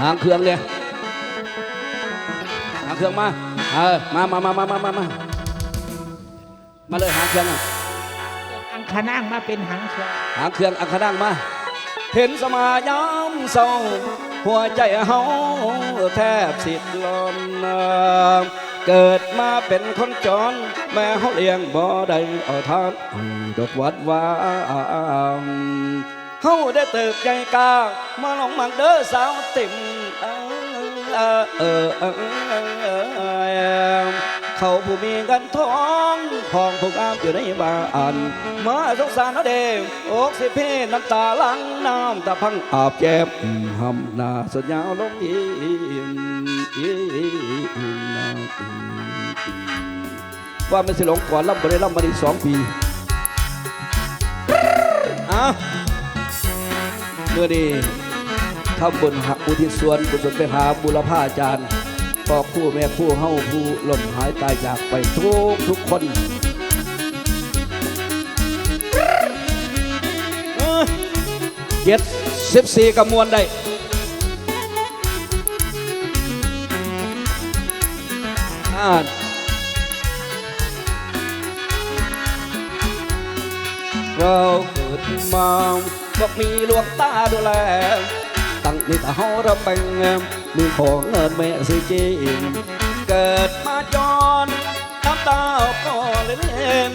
หางเครื่องเนี่ยหางเครื่องมาเออมามามามามามามามาเลยหางเครื่องอะอังคณางมาเป็นหางเครื่องหางเครื่องอังคดังมาเห็นสมายามเศร้าหัวใจเฮาแทบสิทธิ์ลอนเกิดมาเป็นคนจรแม่เฮาเลี้ยงบ่ได้เอาทานให้ดอกวัดวามเฮาได้เติบใหญ่กามาลองมังเด้อสาวติ่มเขาผู้มีเงินทองทองผู้งามอยู่ในบ้านมาสงสารเขาเดงอกสิเพน้ำตาลังน้ำตาพังอาบแก้มหำหน้าสุดยาวลงอินว่าไมันสิหลงก่อนล่ำบริล่ำมาอีกสองปีอะ มื่อนี้ทำบุญหักอุทิศส่วนกุศลไปหาบุรพาอาจารย์พ่อคู่แม่คู่เฮาผู้หล่มหายตายจากไปทุกทุกคนเจ็ดสิบสี่กำมวลได้อ่านเราเกิดมา บอกมีหลวงตาดูแล ตั้งนิตาเฮาระเป็งมือของเงินแม่สิจริงเกิดมาจอนน้ำตาก็เลยเล่น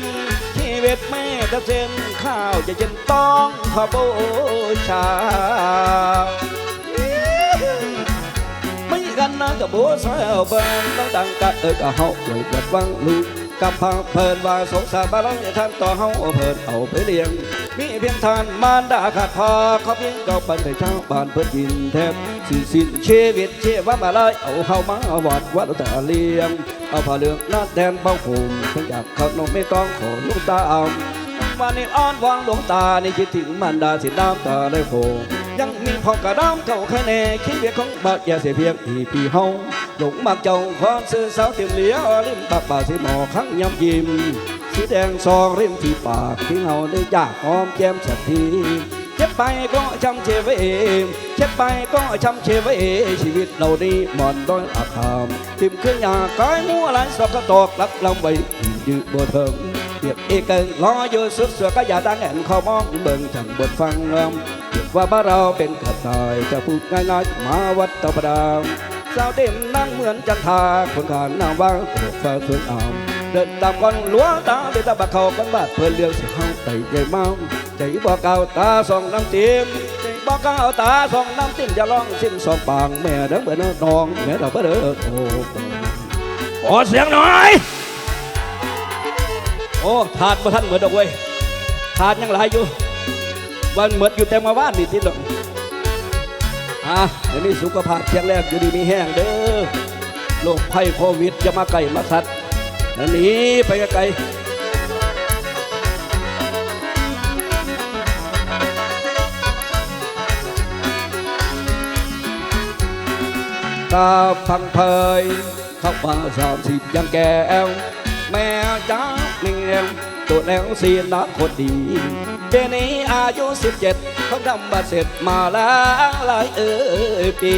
ชีวิตแม่จะเส้นข้าวจะเย็นต้องขอบูชาไม่กันนะกับบัวสาวเบิ่งต้องดังกะเอิกะเฮาไว้วัดวังลูกกับพังเพลินว่าสงสารบาลังท่านต่อเฮาเอาเพลินเอาไปเลี้ยง มีเพียงทานมารดาขาดพอเขาเพียงเจ้าบันไปเช่าบ้านเพื่อกินแทบสิ้นสิ้นชีวิตเชื่อว่ามาเลยเอาเฮามาวัดวัดตาเลี้ยง เอาผ้าเหลืองนัดแดนเป้าภูมิฉันอยากเขานมไม่ต้องขอลูกตาเอาวันนี้อ้อนวอนหลวงตาในคิดถึงมันดาสิน้ำตาได้โผยังมีพ่อกระด้ำเก่าแค่แน่คิดเวียของบาดยาเสียเพียงอีปีเฮาหลงมักเจ้าความซื้อสาวเตียมเหลียวริมปากป่าสีหมอครั้งยำยิ้ม สีแดงซองริมที่ปากที่เฮาได้จากหอมแก้มสักทีเจ็บไปก็จำเชไว้เองเจ็บไปก็จำเชไว้เอชีวิตเรานี้หมอนด้อยอาคามทิมเครื่องยาก้อยมัวไหลสอกกระตอกลักลำไว้ยืดบ่เถิงเปียกเอกินรออยู่สุดเสือก็อย่าดังแอนเขามองเบิ่งจังบทฟังเริ่มเรียกว่าบ้าเราเป็นกระต่ายจะพูดง่ายๆมาวัดตะประดามสาวเต็มนั่งเหมือนจันทาคนขานนางว่างโปรดฟ้าสวยอาม เดินตามกันลัวตาเดินตามบักเขากันบาดเพื่อนเลี้ยงสิเฮาไต่ใหญ่เมาใจบอกเก่าตาสองน้ำเต็มใจบอกเก่าตาสองน้ำเต็มอย่าลองสิ้นสองปางแม่เด้อเบิ่นน้องแม่เราเบิ่นเด้อโอ้ขอเสียงหน่อยโอ้ถาดมาท่านเหมือนดอกเว้ยถาดยังหลายอยู่วันเหมือนอยู่แต่มาว่านนี่ทีหลงอะเดี๋ยวนี้สุขภาพแข็งแรงอยู่ดีมีแห้งเด้อโรคภัยโควิดจะมาไก่มาสัตว์ นั่นหนีไปไกลตาฟังเพยเข้ามาสามสิบยังแก้วแม่จ้าแมวตัวแล้วเสียนักคนดีเจนี้อายุสิบเจ็ดเขาทำบัตรเสร็จมาแล้วหลายเอ่ยปี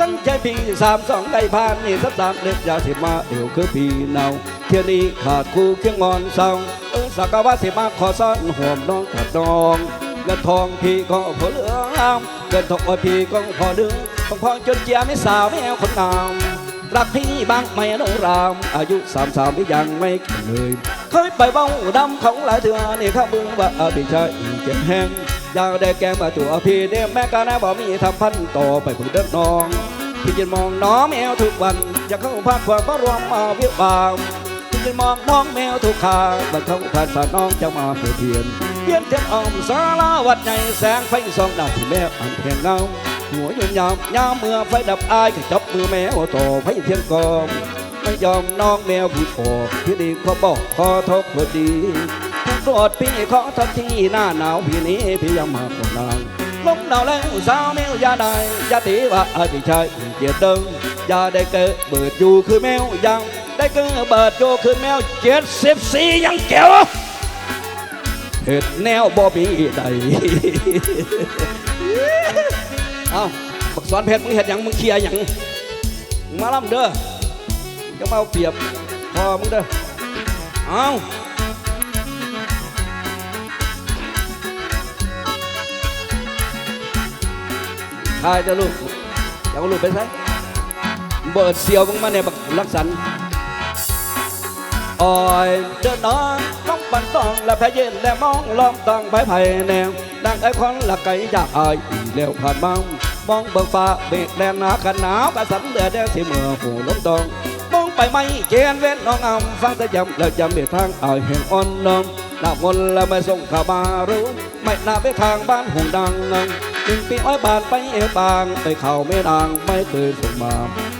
ตั้งใจปีสามสองได้ผ่านนี่สักสามเล็บยาสิมาเดี๋ยวคือปีเนาเที่ยนี้ขาดคู่เคียงงอนเศร้าเออสักว่าสิมาขอซ้อนห่วมน้องขัดน้องเงินทองพี่ก็พอเหลืองเงินทองพี่ก็พอดึงพองพองจนเจียไม่สาวไม่เอาคนงามรักพี่บ้างไหมน้องราม อายุสามสามที่ยังไม่แข็งเลยเคยไปบ้าดำของหลายเถื่อนี่ข้าบึงว่าพี่ชายเจ็บแห้งอยากได้แกงมาตัวพี่เด้แม่กานะบอกมีทำพันต่อไปผู้เดินน้อง พี่ยืนมองน้องแมวทุกวัน อยากเข้าพักความก็รวมมาเวียบางพี่ยืนมองน้องแมวทุกขาบัดเข้าผ่านสาน้องจะมาเพื่อเพียนเพียนเทียนอ่อมสาราวัดใหญ่แสงไฟส่องดาวที่แม่อันเพียงเงาหัวยุ่ยามยามเมื่อไฟดับอายก็จับมือแมวต่อไฟเทียนกอมไม่ยอมน้องแมวพี่ปอกพี่ดีขอบอกขอทบพอดีทุกโปรดพี่ขอทักที่หน้าหนาวพี่นี้พี่ยังมาคนนางลมหนาวแล้วสาวแมวยาได้ยาตีว่าอาง vốn nào leo sao mèo da này da tí và ai bị chơi chia tương da đây cơ bờ chu khứ mèo giang đây cơ bờ chu khứ mèo chết xếp xi nhăn kéo hết neo bò bị đầy เอาบักสอนเพชรมึงเห็ดหยังมึงเคลียร์หยังมาล่ำเด้อจะมาเอาเปรียบพอมึงเด้อเอา ทายจะลูกอยากเอาลูกไปใส่เบิดเสียวมึงมาเนี่ยบักรักสันออยเดินน้องต้องปันต้องและแพ้เย็นและมองล้อมต้องไปไผ่แนวดังไอ้คนละไก่จากอายอีเลี้ยวผ่านมองมองเบิ่งฟ้าเบกแดนหนากันหนาวกระสันเดือดแดงที่เมื่อหูล้มตองมองไปไม่เจนเว้นน้องอำฟังแต่ยำแล้วจำเบียทางอายแห่งอ่อนน้อม น้ามนต์แล้วไม่ส่งข่าวมารู้ไม่น่าไปทางบ้านหงดังหนึ่งปีอ้อยบานไปเอวบางไปเข่าไม่ดังไม่เคยส่งมา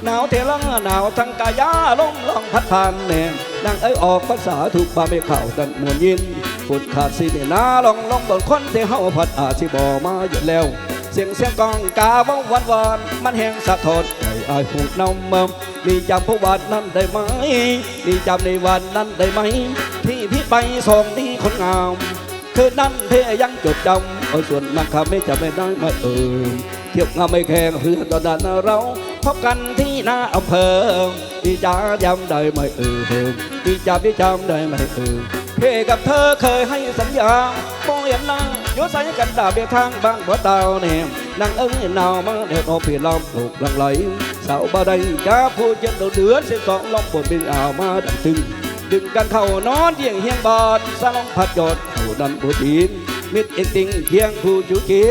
หนาวเทลังหนาวทั้งกายาลมลองพัดผ่านแนมดังเอ้ยออกภาษาถูกบาไม่เข้ากันมวนยินฝนขาดสิเนนาลองลองบนคนที่เฮาพัดอาจสิบอมาอยู่แล้วเสียงเสียงกองกาบ้องวันวานมันแหงสะท้อนใจอายหูน้ำมมีจำผู้วันนั้นได้ไหมนี่จำในวันนั้นได้ไหม ที่พี่ไปส่งนี่คนงามคืนนั้นเพยังจดจำเอาส่วนมันคำไม่จะไม่ได้มาเอ่ยเที่ยวงามไม่แข่งเพื่อตอนนั้นเราพบกันที่หน้าอำเภอพี่จ๋าจำได้ไหมเอ่ยพี่จ๋าพี่จำได้ไหมเอ่ยเพกับเธอเคยให้สัญญามองเห็นหน้าโยใส่กันดาบเบียทางบ้านบ่เตาเนี่ยนางเอ้ยนาวมาเด็กเอพี่ล้อมปลูกลังไหลสาวบ่ได้จ้าผู้เจ็ดเดือนสิบสองล้อมบนเป็นอ่าวมาดังตึง ดึงกันเข้านอนเยี่ยงเฮียงบอดสลองพัดยอดผู้ดันผู้ตีนมิดอิงติงเคียงคู่จูจี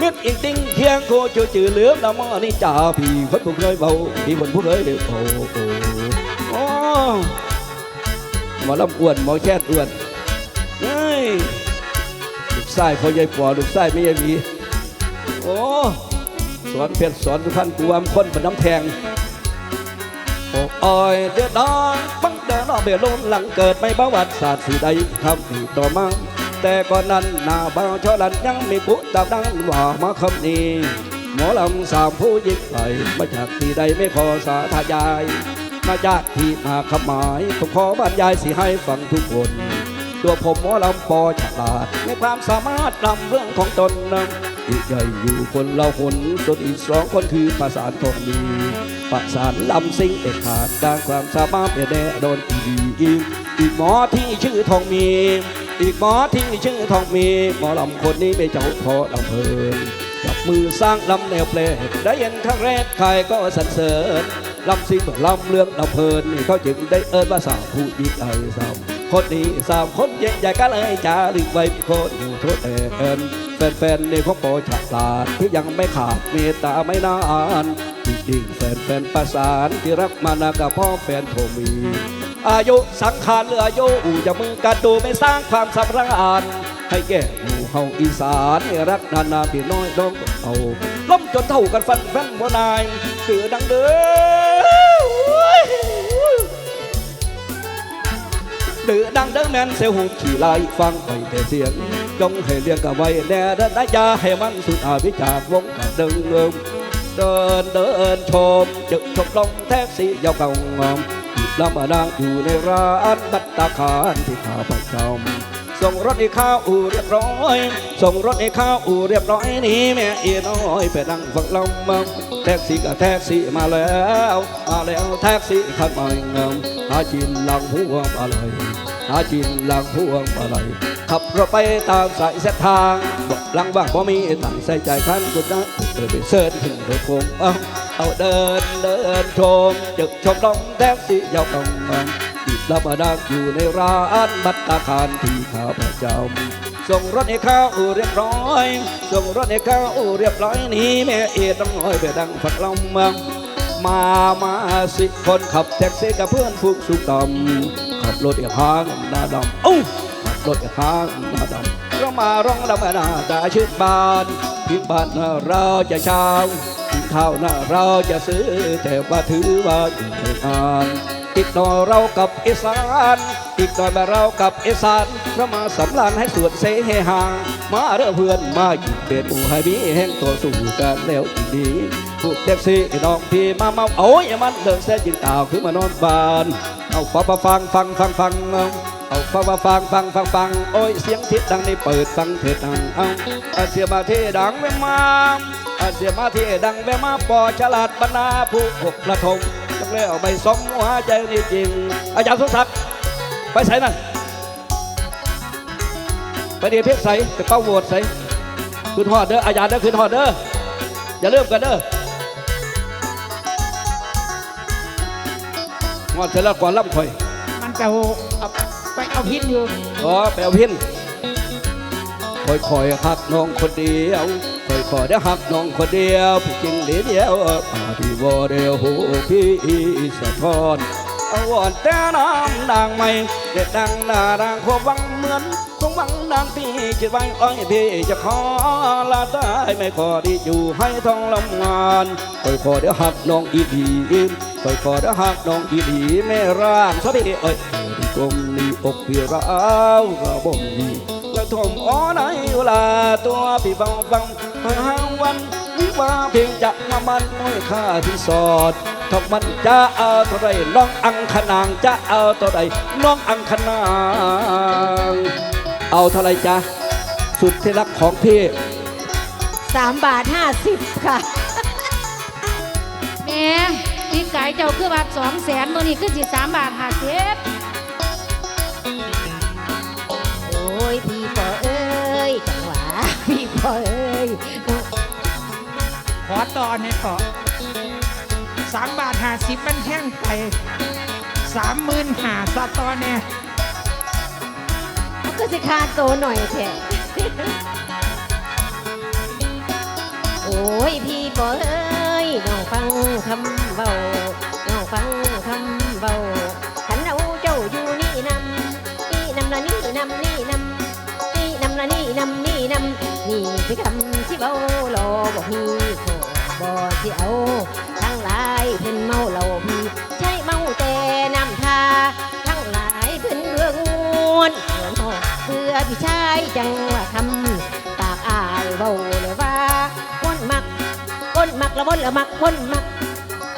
มิดอิงติงเคียงคู่จูจือเหลือมละมอนี่จ่าพี่คนผู้เคยเบาพี่คนผู้เคยเดือโอ้โอ้โอ้หมอลำอ้วนหมอแค่อ้วนเฮ้ยลูกไส้เขาใหญ่ปอลูกไส้ไม่ใหญ่มีโอ้สอนเพชรสอนสุพรรณกูวามคนเป็นน้ำแทงโอ้อยเดือดร้อนบัง เดินออกเบียลงหลังเกิดไม่ประวัติศาสตร์สีใดทำอีกต่อมาแต่ก่อนนั้นหน้าบ่าวชอลันยังมีกุตามดังว่ามาคำนี้หมอลำสามผู้ยิ่งใหญ่มาจากที่ใดไม่ขอสาธยาย มาจากที่มาคำหมายผมขอบรรยายสิให้ฟังทุกคน ตัวผมหมอลำปอฉลาดในความสามารถนำเรื่องของตนนอีกใหญ่อยู่คนเราคนส่วนอีกสองคนคือประสานทองดี ประสานลำซิงเอกขาดด้านความสามารถเป็นแน่โดนอีดีอีกอีกหมอที่ชื่อทองมี อีกหมอที่ชื่อทองมีหมอลำคนนี้ไม่เจ้าพอลำเพลินจับมือสร้างลำแนวเพลงได้เห็นครั้งแรกใครก็สรรเสริญลำซิงลำเรื่องลำเพลินนี่เขาจึงได้เอิ้นว่าสาวผู้ยิ่งใหญ่สาวคนนี้สามคนใหญ่ๆก็เลยจารึกไว้คตรอยู่โทษเอิญ แฟนๆในของปอฉลาดที่ยังไม่ขาดเมตตาไม่นานจริงๆแฟนแฟนๆประสานที่รักมานากับพ่อแฟนโทมี อายุสังขารเหลืออายุอู่จะมือกันดูไม่สร้างความสำราญให้แก่หมู่เฮาอีสานให้รักนานาพี่น้อยน้องเอาล้มจนเท่ากันฟันแฟนบ่นายคือดังเด้อดื้อดังเด้อแมนเสียหูขี่ไล่ฟังไปแต่เสียง จงให้เรียงกับไว้แน่เดินได้ยาให้มันสุดอาวิจากวงกับดึงเดินเดินชมจึกชมลงแท็กซี่ยาวก่างอมลำมาดังอยู่ในร้านบัตตาคารที่ข้าประจำ ส่งรถให้ข้าวอู่เรียบร้อย ส่งรถให้ข้าวอู่เรียบร้อยนี่แม่เอีน้อยไปนั่งฟังลำมังแท็กซี่กับแท็กซี่มาแล้วมาแล้วแท็กซี่ขับมาเงมหาจินหลังพวงอะไรหาจินหลังพวงอะไรขับรถไปตามสายเส้นทางบอกหลังบ้างบ่มีตังใส่ใจคันกุดนะเดินไปเสิร์ชขึ้นรถโคงเอาเอาเดินเดินชมจึกชมลองแท็กซี่ยาวตอง มันอีกลำบากอยู่ในร้านบัตตาคารที่ข้าประจำส่งรถให้ข้าวอู่เรียบร้อย ส่งรถให้ข้าวอู่เรียบร้อยนี่แม่เอ็ดน้องน้อยไปดังฝักลำเมืองมามาสิคนขับแท็กซี่กับเพื่อนฟุกสุกดำขับรถอีกทางหน้าดำอู้ขับรถอีกทางหน้าดำเรามาร้องดำหน้าตาชื่นบานพิบ้านหน้าเราจะเช้าข้าวหน้าเราจะซื้อแต่ว่าถือว่าอยู่ในงาน อีกหน่อยเรากับอีสาน อีกหน่อยมาเรากับอีสานเรามาสำรานให้สวดเสฮฮามาเด้อเพื่อนมาหยิบเด็ดอูให้มีแห่งตัวสู่กันแล้วดีพวกแท็กซี่น้องพี่มาเมาโอ้ยมันเดินเส้นยิงตาวคือมานอนบานเอาฟังฟังฟังฟังฟังเอาฟังมาฟังฟังฟังฟังโอ้ยเสียงทิศดังนี่เปิดฟังเถิดดังเอาอาเสียมาเทดังแววมาอาเสียมาเทดังแววมาปอฉลาดบรรณาผู้หกระทง แล้วไปสมหัวใจนี่จริงอาจารย์สุศักดิ์ไปใส่นั่นไปเดียวเพียกใส่ไปเป้าโหวตใส่ขึ้นหอดเด้ออาจารย์เด้อขึ้นหอดเด้ออย่าเริ่มกันเด้อหอดเสร็จแล้วก่อนรับข่อย มันจะเอาไปเอาพินอยู่อ๋อแปลพิน คอยคอยๆหักน้องคนเดียวคอยคอยได้หักน้องคนเดียวพี่จริงหรือเดียวป่าที่วอเดียวหูพี่สะท้อนเอาวอนแต่น้ำดังไม่เด็ดดังนาดังความหวังเหมือนความหวังดังพี่คิดไว้อ้อยพี่จะขอลาได้ไม่ขอดีอยู่ให้ทองลำงานคอยคอยได้หักน้องอีดีคอยคอยได้หักน้องอีดีแม่ร่างชอบพี่เอ้ยกลมนี่อกพี่ร้าวกระบ่มนี่ และทมอ้อในเวลาตัวพี่ฟังฟังมาหาวันวิวาเพียงจะมามันม้อยค่าที่สอดทอกมันจะเอาเท่าไรน้องอังขนางจะเอาเท่าไรน้องอังขนาง เอาเท่าไรจ๊ะสุดที่รักของพี่สามบาทห้าสิบค่ะ แหม่ปีไก่เจ้าคือบาทสองแสนมื่อนี้คือสิสามบาทห้าสิบ ยพี่ปอเอ้ยจังหวะพี่ปอเอ้ยขอต่อเนี่ยขอสามบาทห้าสิบมันแท่งไปสามหมื่นหาสตอเนี่ยมันก็สิคาโตหน่อยแท้โอ้ยพี่ปอเอ้ยน้องฟังคำเบาน้องฟังำนี่คือคำที่เบารอบอกมีโทษบ่ที่เอาทั้งหลายเพิ่นเมาเหล้าพี่ใช่เมาแต่น้ำทาทั้งหลายเพิ่นเรื่องงวนเพื่อนห้องเพื่อพี่ชายจังว่าคำปากอายเบาเลยว่าคนมักคนมักละบนละมักคนมัก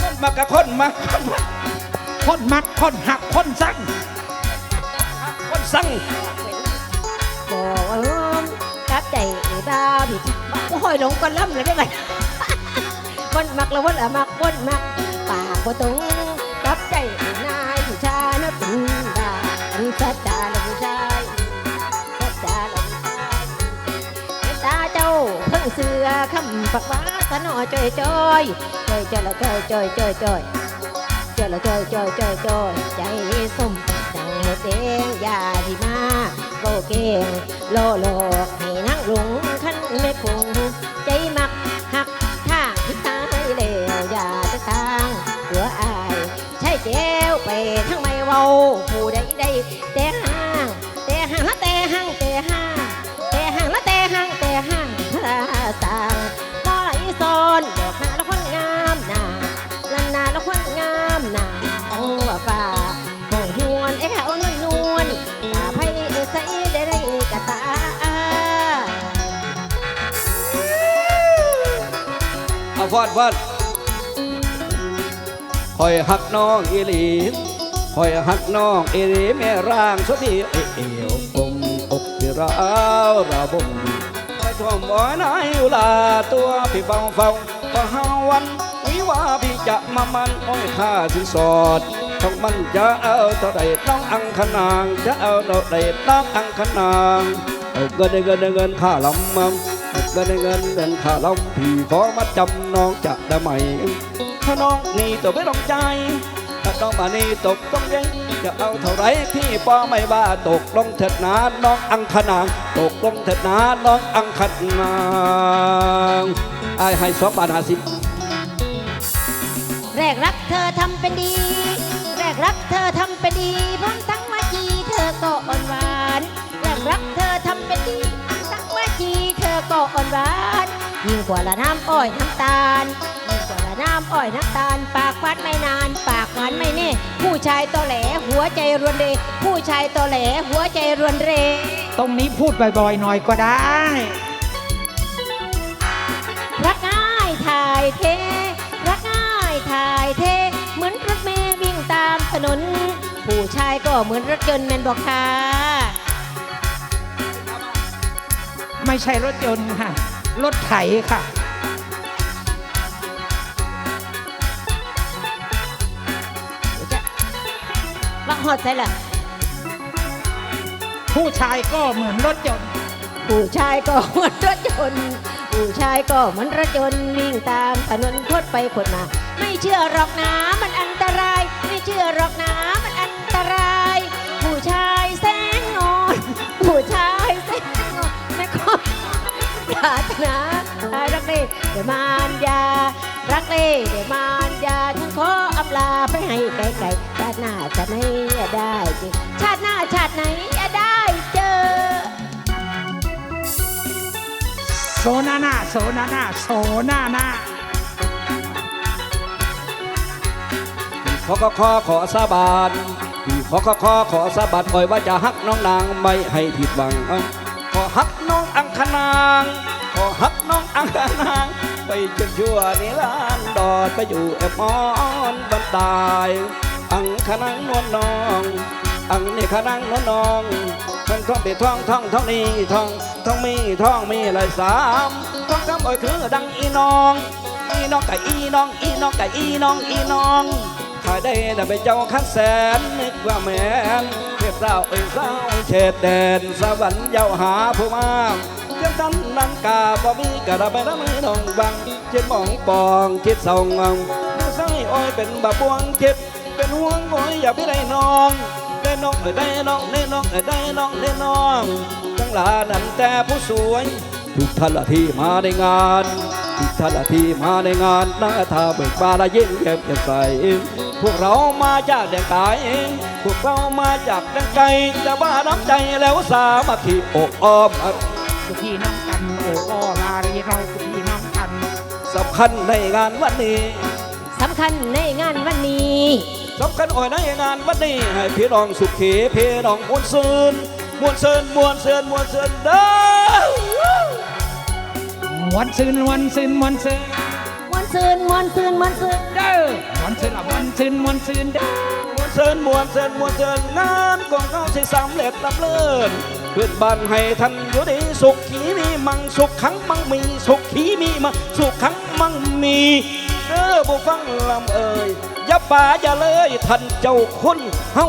คนมากะคนมาคนมาคนมักคนหักคนสั่งคนสั่งบอกว่าเอิ้มกับ ใจบ้ามโอ้ยหลงกันล่ำเลยได้ไหมคนมักละบนละมักคนมักปากบ่ตรงกับใจนายผู้ชายนะเป็นดาอันสัจจาละผู้ชายสัจจาละผู้ชายตาเจ้าเพิ่งเสือคำปักว้าสนอจอยจอยจอยจอยละจอยจอยจอยจอยจอยละจอยจอยจอยจอยใจสมดังหมดเองยาที่มา โกเก่งโลโลกให้นั่งหลงขันไม่คงใจมักหักท่าที่ตายแล้วอย่าจะทางหัวอายใช่แก้วไปทั้งไม่เว้าผู้ใดใดแต่ห่างแต่ห่างละแต่ห่างแต่ห่างแต่ห่างละแต่ห่างแต่ห่างพระสางก็ไหลซ้อนดอกหน้า เอาดฟอดคอยหักน้องอีหลีคอยหักน้องอีหลีแม่ร่างสุดที่เอเอวกลมอกที่ราวระบมไปท่วมบ่อน้อยอุลาตัวพี่เฝ้าเฝ้าพอห้าวันวิว่าพี่จะมามันอ้อยค่าสินสอดต้องมันจะเอาเท่าใดน้องอังคณางจะเอาเท่าใดน้องอังคณางเงินเงินเงินค่าลำมัง เงินเงินเงินค่าเราพี่ขอมาจำน้องจะได้ไหม ถ้าน้องนี่ตกไม่ต้องใจถ้าน้องมานี่ตกต้องยังจะเอาเท่าไรพี่ป้อไม่ว่าตกลงเถิดนาน้องอังคณางตกลงเถิดนาน้องอังคณางไอ้ให้สองบาทห้าสิบแรกรักเธอทำเป็นดี แรกรักเธอทำเป็นดีพร้อมทั้งวาจีเธอก็อ่อนหวาน แรกรักเธอทำเป็นดี ก็อ่อนหวานยิ่งกว่าละน้ำอ้อยน้ำตาลยิ่งกว่าละน้ำอ้อยน้ำตาล ปากฟัดไม่นาน ปากหวานไม่แน่ผู้ชายตอแหลหัวใจรวนเรผู้ชายตอแหลหัวใจรวนเร ตรงนี้พูดบ่อยๆหน่อยก็ได้ รักง่ายถ่ายเท รักง่ายถ่ายเท เหมือนรถเมย์วิ่งตามถนน ผู้ชายก็เหมือนรถยนต์แมนบอกค่ะ ไม่ใช่รถยนต์ค่ะ รถไถค่ะว่าฮอดใช่ละผู้ชายก็เหมือนรถยนต์ ผู้ชายก็เหมือนรถยนต์ผู้ชายก็เหมือนรถยนต์วิ่งตามถนนคดไปคดมา ไม่เชื่อหรอกนะมันอันตราย ไม่เชื่อหรอกนะ รารถนารักเล่เดี๋ยวมารยา รักเล่เดี๋ยวมารยาฉันขออำลาไปให้ไกลๆชาติหน้าชาติไหนได้เจอชาติหน้าชาติไหนอย่าได้เจอ โซนานาโซนานาโซนานาขอขอขอขอสาบานที่ขอขอขอขอสาบานคอยว่าจะฮักน้องนางไม่ให้ผิดหวังขอฮักน้องอังคณาง น้องอังคณางไปจนชั่วนิรันดรไปอยู่แอบมอนบันตาย อังคณางนวลน้อง อังนี่คณางนวลน้องท่องท่องไปท่องท่องท่องนี่ท่องท่องมีท่องมีหลายสามท่องคำอ่อยคือดังอีน้อง อีน้องกับอีน้องอีน้องกับอีน้องอีน้องข้าได้แต่ไปเจ้าคัดแสนนึกว่าแมนเทพเจ้าเอ้ยเจ้าเฉดแดนสวรรค์เย้าหาผู้มาก เทียนนันกาบ่มีกระดับไปน้ำมือน้องบังเจ็ดหมองปองคิดส่งเอาใส่อ้อยเป็นบาบวงเจ็ดเป็นห่วงอ้อยอย่าไปได้น้องได้น้องเอ้ยได้น้องได้น้องเอ้ยได้น้องได้น้องจังหลานั่นแต่ผู้สวยทุกท่านละที่มาในงานทุกท่านละที่มาในงานหน้าทาเบิกบานและยิ้มแย้มแจ่มใสพวกเรามาจากแดนไกลพวกเรามาจากแดนไกลแต่ว่าน้ำใจแล้วสามัคคีอกอ้อม ทุกพี่น้องกันโอ้ก็ลารีน้อยทุกพี่น้องกันสำคัญในงานวันนี้สำคัญในงานวันนี้สำคัญอ่อยในงานวันนี้ให้พี่น้องสุขีพี่น้องมวลซืนมวลเซินมวลเซินมวลเซินเด้อวันซืนวันซืนวันซืนมวนซืนมวนซืนมวนซืนเด้อวันซืนละวันซืนวันซืนเด้อมวลเซินมวลเซินมวลเซินงานของเขาสิสำเร็จลำเลิศเพื่อนบ้านให้ท่านอยู่ดีสุขขีมีมังสุขขังมังมีสุขขีมีมังสุขขังมังมีเด้อบุฟังลำเอ่ยอย่าป่าอย่าเลยท่านเจ้าคุณเฮา